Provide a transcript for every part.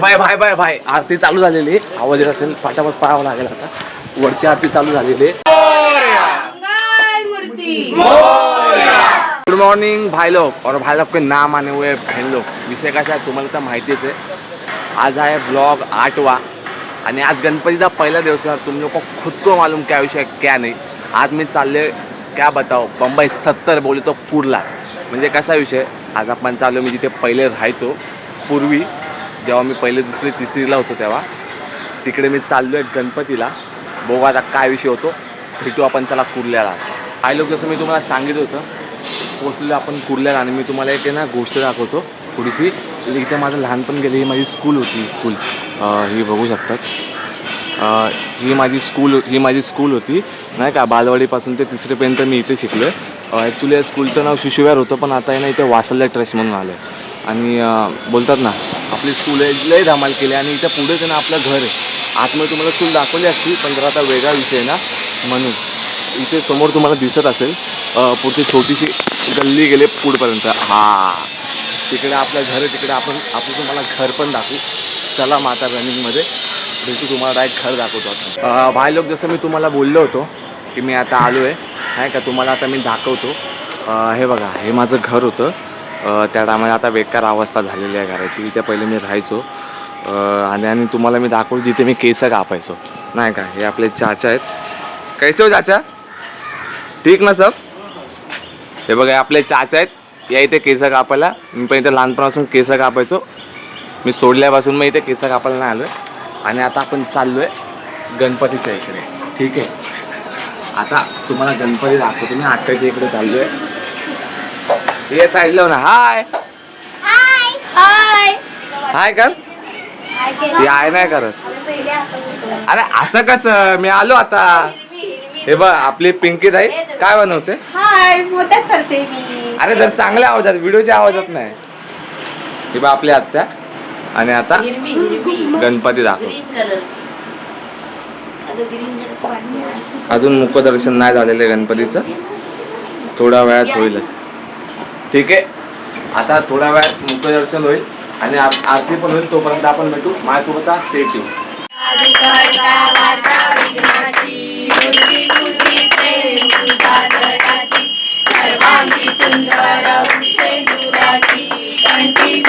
Bye bye bye bye. आरती चालू झालेली. आवाज येत असेल फाटाफट पाहावं लागेल आता. वरची आरती चालू झालेली. आहे गुड मॉर्निंग भाई लोग और भाई लोग के नाम आने हुए बहन लोग विषय कसा आहे तुम्हाला तर माहितीच आहे. आज आहे ब्लॉग आठवा. आणि आज गणपतीचा पहिला दिवस आहे. तुम लोक खुद को मालूम क्या विषय क्या नाही. आज मी चालले क्या बताओ बंबई सत्तर बोलतो पूरला. म्हणजे कसा विषय? आज आपण चाललो मी जिथे पहिले राहायचो पूर्वी. जेव्हा मी पहिले दुसरी तिसरीला होतो तेव्हा तिकडे मी चाललो आहे गणपतीला. बघू आता काय विषय होतो. भेटू आपण चला कुर्ल्याला. आय लोक जसं मी तुम्हाला सांगितलं होतं. पोचलेलो आपण कुर्ल्याला आणि मी तुम्हाला एक ना गोष्ट दाखवतो. थोडीशी. इथे माझं लहानपण गेलं ही माझी स्कूल होती स्कूल ही बघू शकतात. ही माझी स्कूल ही माझी स्कूल होती. नाही का बालवाडीपासून ते तिसरीपर्यंत मी इथे शिकलो आहे ॲक्च्युली या स्कूलचं नाव शिशुव्यार होतं पण आता आहे ना इथे वासल्या ट्रस्ट म्हणून आलं आहे आणि बोलतात ना आपली स्कूल आहे लय धमाल केली आणि इथं पुढे त्यांना आपलं घर आहे. आतमध्ये तुम्हाला स्कूल दाखवली असती पण जर आता वेगळा विषय आहे ना. म्हणून इथे समोर तुम्हाला दिसत असेल पुढची छोटीशी गल्ली गेले पुढपर्यंत. हा. तिकडे आपलं घर आहे तिकडे आपण आपण तुम्हाला घर पण दाखवू. चला माता रनिंगमध्ये. भेटू तुम्हाला डायरेक्ट घर दाखवतो आता भाई लोक जसं मी तुम्हाला बोललो होतो की मी आता आलो आहे नाही का तुम्हाला आता मी दाखवतो. हे बघा हे माझं घर होतं. त्या टायमाला आता बेकार अवस्था झालेली आहे घराची. इथे पहिले मी राहायचो. आणि आणि तुम्हाला मी दाखवतो जिथे मी केस कापायचो. नाही का? हे आपले चाचा आहेत. कैसे हो चाचा? ठीक ना सब? हे बघा आपले चाचा आहेत. या इथे केस कापायला. मी पण इथे लहानपणापासून केस कापायचो. मी सोडल्यापासून मग इथे केस कापायला नाही आलो आणि आता आपण चाललो आहे गणपतीच्या इकडे. ठीक आहे? आता तुम्हाला गणपती दाखवतो. मी आत्ताच्या इकडे चाललो आहे ये साईडला हो ना हाय हाय हाय कर आहे नाही करत. अरे असं कसं? मी आलो आता. हे बघ आपली पिंकी ताई काय बनवते? हाय मोदक करते मी. अरे जर चांगल्या आवाजात व्हिडिओच्या आवाजात नाही. हे बघ आपली आत्या. आणि आता गणपती दाखव. अजून मुखदर्शन नाही झालेलं आहे गणपतीचं. थोड्या वेळात होईलच. ठीक आहे? आता थोड्या वेळात मुखदर्शन होईल आणि आरती पण होईल तोपर्यंत आपण भेटू. माझ्यासोबत स्टेट येऊ सर्वांगी सुंदर कंठी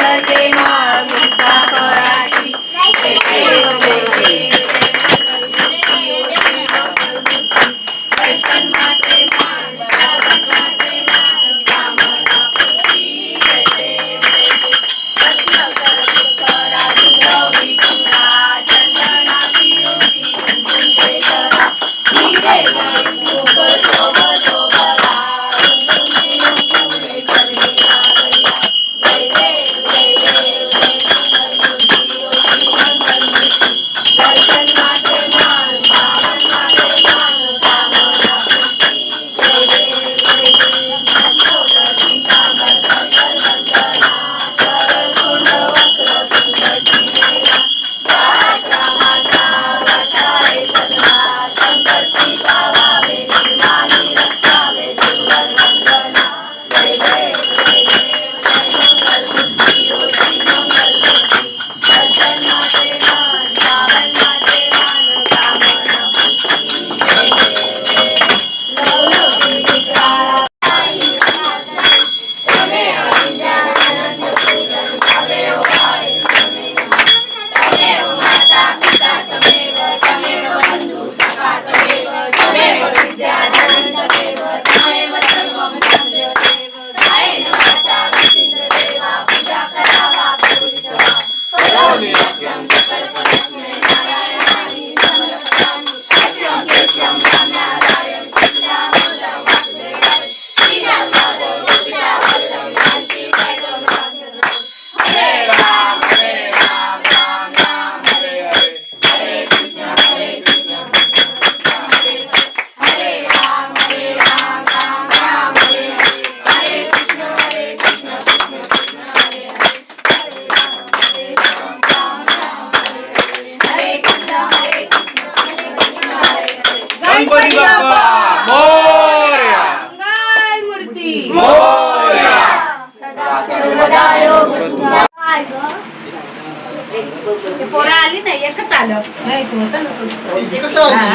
पोरं आली नाही एकच आलं. नाही तू होता ना तो. हा.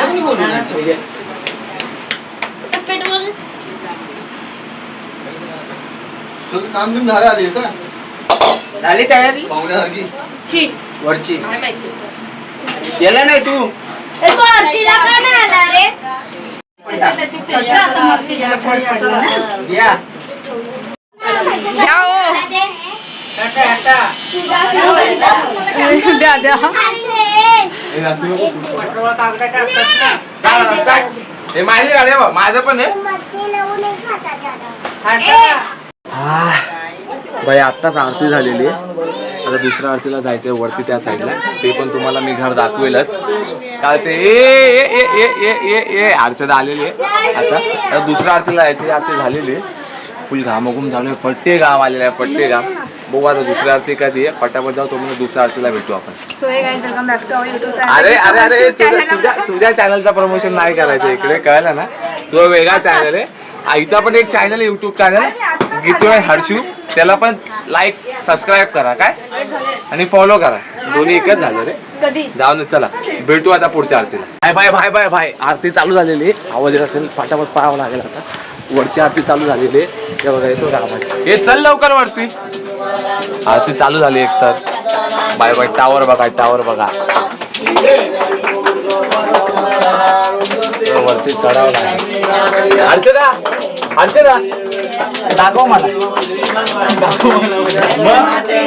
तुझं काम बिम झालं आली का? झाली तयारी? पाहुण्यासारखी. ठीक. वरची. गेला नाही तू? ए, तू आरतीला का नाही आला रे? कसं आता मग तिला पोट पडलं ना? या घ्या हो द्या द्या माझी गाडी बा, माझं पण आहे बाई आत्ताच आरती झालेली आहे. आता दुसऱ्या आरतीला जायचंय वरती त्या साईडला. ते पण तुम्हाला मी घर दाखवेलच. काय ते ए ए ए ए ए ए ए आरतीला आलेली आहे. आता दुसऱ्या आरतीला जायचं आरती झालेली आहे. फुल घामाघूम झालोय. फट्टे गाव आलेलं आहे फट्टे गाव बघू आता दुसऱ्या आरती कधी आहे. पटापट जाऊ तो म्हणजे दुसऱ्या आरतीला भेटू आपण. So hey guys welcome back to our YouTube अरे अरे अरे तुझ्या तुझ्या तुझ्या चॅनलचं प्रमोशन नाही करायचं इकडे कळलं ना? तो वेगळा चॅनल आहे. आ, इथं पण एक चॅनल आहे युट्यूब चॅनल गीतू आणि हर्षू. त्याला पण लाईक सबस्क्राईब करा काय? आणि फॉलो करा. दोन्ही एकच झालं रे. कधी? जाऊन चला. भेटू आता पुढच्या आरतीला. Bye bye bye bye bye. आरती चालू झालेली. आहे आवाज येत असेल फाटाफट पाहावं लागेल आता. वरची आरती चालू झालेली आहे. ते बघा येतो का आवाज हे चल लवकर वरती. आरती चालू झाली एक तर. बाय बाय टावर बघा टावर बघा. वरती चढावं हर्षदा हर्षदा. दाखव मला. दाखव मला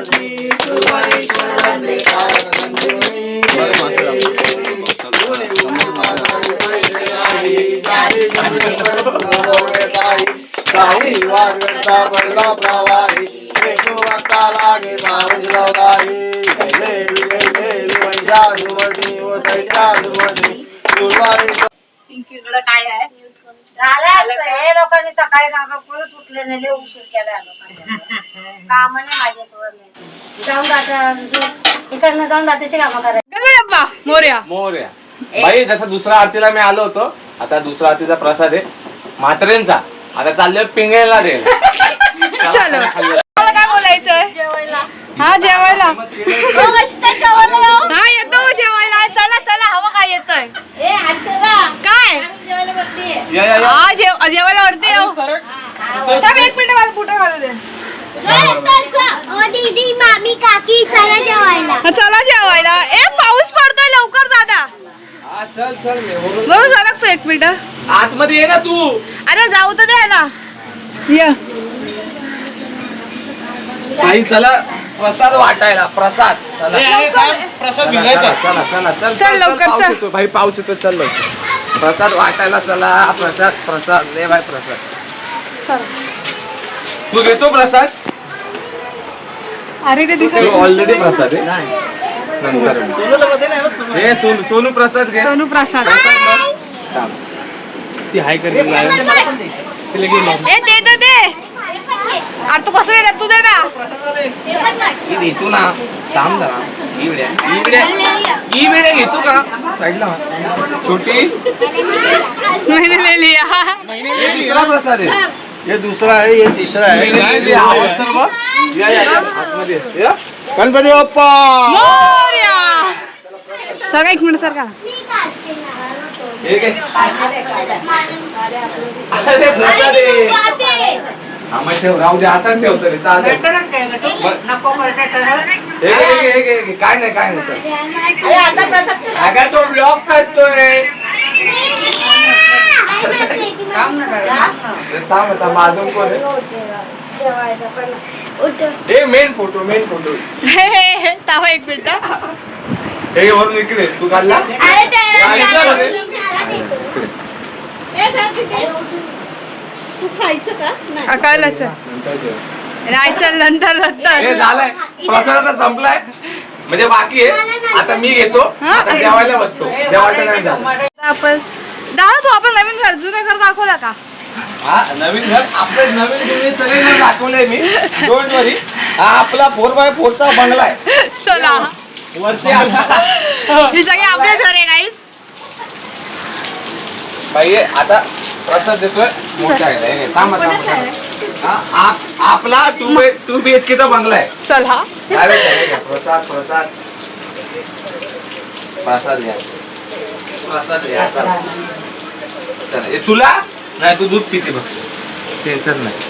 वागता पडला प्रवाही लागे देवी व पिंकीकडं काय आहे. झालं. हे लोकांनी सकाळी काका नाही लय उशीर केला काम नाही माझे जाऊन इकडनं जाऊन काम करायचे मोर्या. मोरया. भाई जसं दुसऱ्या आरतीला मी आलो होतो आता दुसऱ्या आरतीचा प्रसाद आहे. म्हात्रेंचा. आता चाललोय पिंगळला दे चलो मला काय बोलायचंय? हा जेवायला. हा येतो जेवायला. चला चला हवं काय येतोय? काय? हा जेव जेवायला वरती येऊ. थांब एक मिनिट मला कुठे घालू दे. दीदी मामी काकी चला जेवायला. हा, चला जेवायला. ए पाऊस पडतोय लवकर दादा. चल चल सरकतो एक मिनिट. आतमध्ये ये ना तू. अरे जाऊ तर द्यायला. ये. चला प्रसाद वाटायला प्रसाद. चला. प्रसाद चला, चला चला चला चल चल, लवकर, पाऊस चल. भाई पाऊस येतो चल लवकर. प्रसाद वाटायला चला प्रसाद प्रसाद ले भाई प्रसाद. चल. तू घेतो प्रसाद? अरे ते दिसत ऑलरेडी प्रसाद आहे. नंतर हे सोनू सोनू प्रसाद घे. सोनू प्रसाद. थांब. ती हाय कर तिला ए दे दे दे. अरे तू कसं देणार तू दे ना. ना. थांब जरा. इवड्या इवड्या इवड्या घेतो का? साईडला. छोटी. मैंने ले लिया. हे दुसरा प्रसाद आहे. हे. दुसरा आहे हे तिसरा नाही, ते आवाज तर बघ. या, या, या, आतमध्ये या. गणपती बाप्पा! मोर्या! सर एक मिनिट सर का? राहू दे आता ठेव तरी चालेल. काय नाही काय नाही सर. अरे आता प्रसाद अगं तो ब्लॉग करतोय काम न थांब थांब अजून कोण आहे. जेवायचं पण. उठ हे मेन फोटो मेन फोटो हे हे हे थांबा एक मिनिट हे. वरून इकडे तू काढला अरे ते- खायचं का? नाही. कळलंच नंतर नंतर हे झालंय. प्रसाद आता संपलाय. म्हणजे बाकी आहे. आता मी घेतो? आता जेवायला बसतो. जेवायचं नाही झालं. आपण दादा तू आपण नवीन घर जुनं घर दाखवला का? हा नवीन घर आपले नवीन सगळे दाखवले मी. डोंट वरी हा आपला फोर बाय फोरचा बंगला आहे. चला. वरती आता ही सगळी आपले घर आहे गाईस बाई आता प्रसाद देतोय. मोठा आहे हे थांबा, थांबा. हा, आपला two B two B H केचा बंगला आहे. चला. प्रसाद प्रसाद. प्रसाद घ्या प्रसाद घ्या चला. चला, तुला? नाही तू दूध पिते बघ. टेन्शन नाही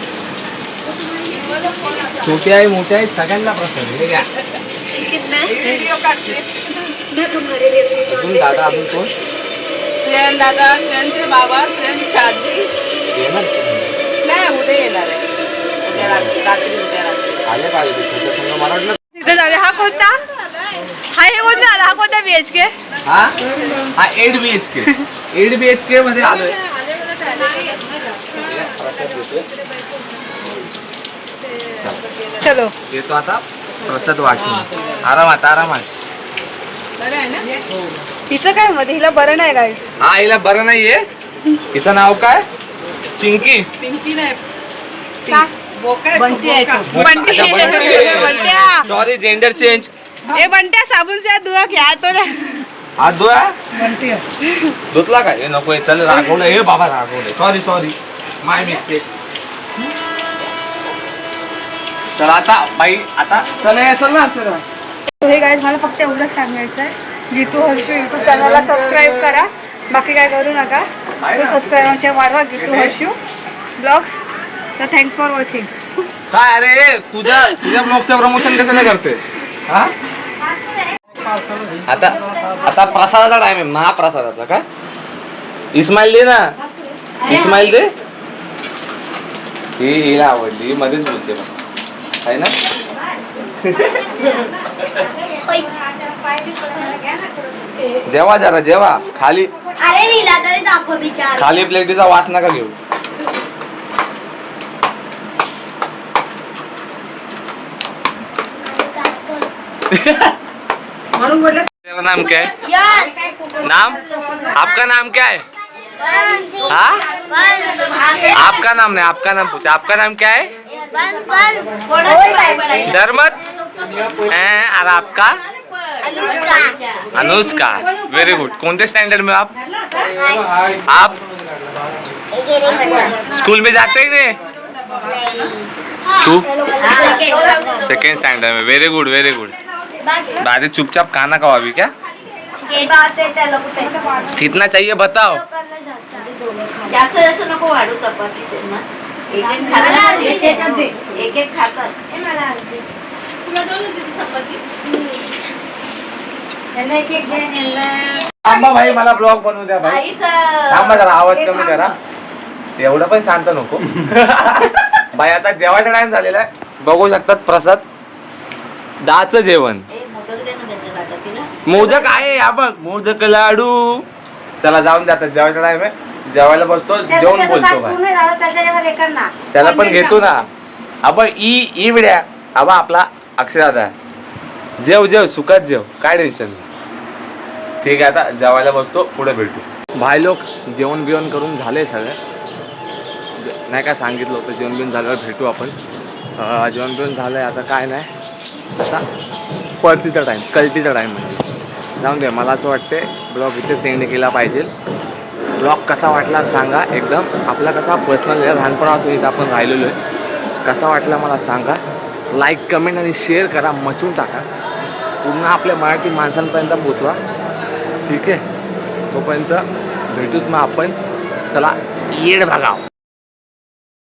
छोटे आहे मोठे आहे सगळ्यांना प्रसाद आहे. हे घ्या. अजून दादा अजून कोण? श्रेयन दादा श्रेयनचे बाबा श्रेयनची आजी येणार नाही उद्या येणार आहे. उद्या रात्री रात्री उद्या रात्री. आले पाहिजे छोट्या संघ मला वाटलं. तिथे जाऊया. हा कोणता? हा हे कोणता आला हा कोणता बीएच के हा? हा eight B H K eight B H K मध्ये आलोय. चला. येतो आता. प्रसाद वाटून आरामात आरामात. तिचं काय मध्ये हिला बरं नाही गाईस हा हिला बरं नाहीये. हिचं नाव काय? चिंकी पिंकी नाही. का? बोका बंटी आहे तो. Bunty. Buntya. Sorry gender change ए बंट्या साबुन से हात धुवा घ्या तो ना हात बंटी धुतला काय हे नको चल रागवलं हे बाबा रागवलं सॉरी सॉरी माय मिस्टेक तर आता बाई आता चल चल ना चल. हे गाईज मला फक्त एवढंच सांगायचं आहे जितू हर्षू युट्यूब चॅनलला सबस्क्राईब करा. बाकी काय करू नका. सबस्क्राईबरचे वाढवा जितू हर्षू. ब्लॉग्स तर थँक्स फॉर वॉचिंग काय अरे तुझ्या तुझ्या ब्लॉगचं प्रमोशन कसं नाही करते? हा? आता आता प्रसादाचा टाइम आहे महाप्रसादाचा काय इस्माईल दे ना. इस्माईल दे. ही हिला आवडली मध्येच बोलते मग. आहे ना? जेवा जरा जेवा. खाली अरे लीला तरी दाखव बिचार. खाली प्लेटीचा वास नका घेऊ. म्हणून म्हटलं तेरा नाम क्या? है यस नाम? आपका नाम क्या है? हाँ? आपका नाम नहीं आपका नाम पूछा। आपका नाम क्या है? धर्मत हैं, और आपका? अनुष्का। वेरी गुड कौन से स्टैंडर्ड में आप? आप? स्कूल में जाते ही नहीं? सेकेंड स्टैंडर्ड में। वेरी गुड वेरी गुड दादी चुपचाप खाना खाओ अभी क्या? कितना चाहिए बताओ। जास्त जास्त नको वाढू चपाती त्यांना एक एक मला खातात अर्धी एक एक दे. एक एक खातात तुला दोन होती ती चपाती। यांना एक एक दे यांना थांबा भाई मला ब्लॉग बनवू द्या भाई. थांबा जरा आवाज कमी करा. एवढं पण शांत नको. बाई आता जेवायचा टाइम झालेला आहे. बघू शकतात प्रसाद. दाचं जेवण ए, मोदक दे ना त्यांच्या ताटात तिला. मोदक आहे हा बघ मोदक लाडू. त्याला जाऊन जातात जेवायचा टाइम आहे. जेवायला बसतो जेवण बोलतो त्याला पण घेतो ना. आपण ई ई विड्या. आबा आपला अक्षराधा जेव जेव सुखात जेव. काय टेन्शन नाही. ठीक आहे आता जेवायला बसतो पुढे भेटू. भाई लोक जेवण बिवण करून झाले सगळं. जे- नाही काय सांगितलं होतं जेवण बिवण झाल्यावर भेटू आपण. अं, जेवण बिवण झालं आहे आता काय नाही. आता परतीचा टाईम कल्टीचा टाईम आहे. जाऊन दे मला असं वाटते ब्लॉग इथे सेंड केला पाहिजे. ब्लॉग कसा वाटला सांगा एकदम. आपला कसा पर्सनल लहानपणापासून इथं आपण राहिलेलो आहे. कसा वाटला मला सांगा. लाईक कमेंट आणि शेअर करा मचून टाका. पुन्हा आपल्या मराठी माणसांपर्यंत पोचवा ठीक आहे? तोपर्यंत भेटूच मग आपण. चला येड भागाव.